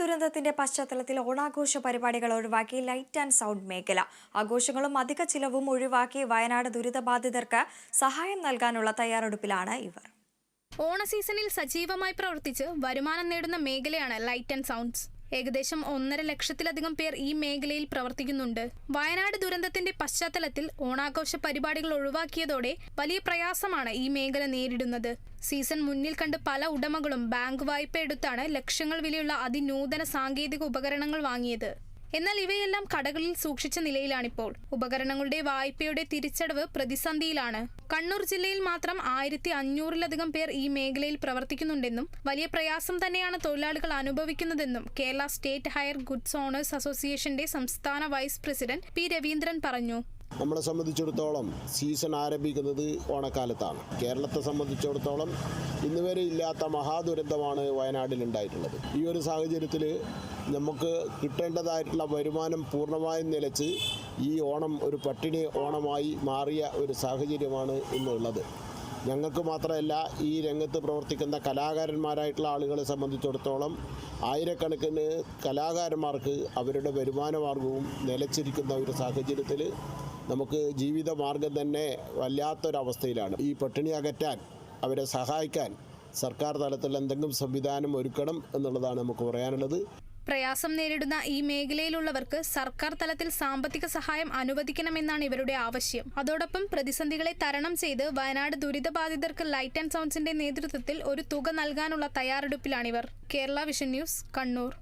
ദുരന്തത്തിന്റെ പശ്ചാത്തലത്തിൽ ഓണാഘോഷ പരിപാടികൾ ഒഴിവാക്കി ലൈറ്റ് ആൻഡ് സൗണ്ട് മേഖല. ആഘോഷങ്ങളും അധിക ചിലവും ഒഴിവാക്കി വയനാട് ദുരിതബാധിതർക്ക് സഹായം നൽകാനുള്ള തയ്യാറെടുപ്പിലാണ് ഇവർ. ഓണ സീസണിൽ സജീവമായി പ്രവർത്തിച്ച് വരുമാനം നേടുന്ന മേഖലയാണ് ലൈറ്റ് ആൻഡ് സൗണ്ട്സ്. ഏകദേശം ഒന്നര ലക്ഷത്തിലധികം പേർ ഈ മേഖലയിൽ പ്രവർത്തിക്കുന്നുണ്ട്. വയനാട് ദുരന്തത്തിന്റെ പശ്ചാത്തലത്തിൽ ഓണാഘോഷ പരിപാടികൾ ഒഴിവാക്കിയതോടെ വലിയ പ്രയാസമാണ് ഈ മേഖല നേരിടുന്നത്. സീസൺ മുന്നിൽ കണ്ട് പല ഉടമകളും ബാങ്ക് വായ്പ എടുത്താണ് ലക്ഷങ്ങൾ വിലയുള്ള അതിനൂതന സാങ്കേതിക ഉപകരണങ്ങൾ വാങ്ങിയത്. എന്നാൽ ഇവയെല്ലാം കടകളിൽ സൂക്ഷിച്ച നിലയിലാണിപ്പോൾ. ഉപകരണങ്ങളുടെ വായ്പയുടെ തിരിച്ചടവ് പ്രതിസന്ധിയിലാണ്. കണ്ണൂർ ജില്ലയിൽ മാത്രം ആയിരത്തി അഞ്ഞൂറിലധികം പേർ ഈ മേഖലയിൽ പ്രവർത്തിക്കുന്നുണ്ടെന്നും വലിയ പ്രയാസം തന്നെയാണ് തൊഴിലാളികൾ അനുഭവിക്കുന്നതെന്നും Kerala state hire goods owners അസോസിയേഷന്റെ സംസ്ഥാന വൈസ് പ്രസിഡന്റ് പി രവീന്ദ്രൻ പറഞ്ഞു. നമ്മളെ സംബന്ധിച്ചിടത്തോളം സീസൺ ആരംഭിക്കുന്നത് ഓണക്കാലത്താണ്. കേരളത്തെ സംബന്ധിച്ചിടത്തോളം ഇന്ന് വരെ ഇല്ലാത്ത മഹാദുരന്തമാണ് വയനാട്ടിൽ ഉണ്ടായിട്ടുള്ളത് ഈ ഒരു സാഹചര്യത്തിൽ നമുക്ക് കിട്ടേണ്ടതായിട്ടുള്ള വരുമാനം പൂർണമായും നിലച്ച് ഈ ഓണം ഒരു പട്ടിണി ഓണമായി മാറിയ ഒരു സാഹചര്യമാണ് ഇന്നുള്ളത്. ഞങ്ങൾക്ക് മാത്രമല്ല ഈ രംഗത്ത് പ്രവർത്തിക്കുന്ന കലാകാരന്മാരായിട്ടുള്ള ആളുകളെ സംബന്ധിച്ചിടത്തോളം ആയിരക്കണക്കിന് കലാകാരന്മാർക്ക് അവരുടെ വരുമാനമാർഗവും നിലച്ചിരിക്കുന്ന ഒരു സാഹചര്യത്തിൽ നമുക്ക് ജീവിത മാർഗം തന്നെ വല്ലാത്തൊരവസ്ഥയിലാണ്. ഈ പട്ടിണി അകറ്റാൻ അവരെ സഹായിക്കാൻ സർക്കാർ തലത്തിൽ എന്തെങ്കിലും സംവിധാനം ഒരുക്കണം എന്നുള്ളതാണ് നമുക്ക് പറയാനുള്ളത്. പ്രയാസം നേരിടുന്ന ഈ മേഖലയിലുള്ളവർക്ക് സർക്കാർ തലത്തിൽ സാമ്പത്തിക സഹായം അനുവദിക്കണമെന്നാണ് ഇവരുടെ ആവശ്യം. അതോടൊപ്പം പ്രതിസന്ധികളെ തരണം ചെയ്ത് വയനാട് ദുരിതബാധിതർക്ക് ലൈറ്റ് ആൻഡ് സൗണ്ട്സിന്റെ നേതൃത്വത്തിൽ ഒരു തുക നൽകാനുള്ള തയ്യാറെടുപ്പിലാണിവർ. Kerala vision news Kannur.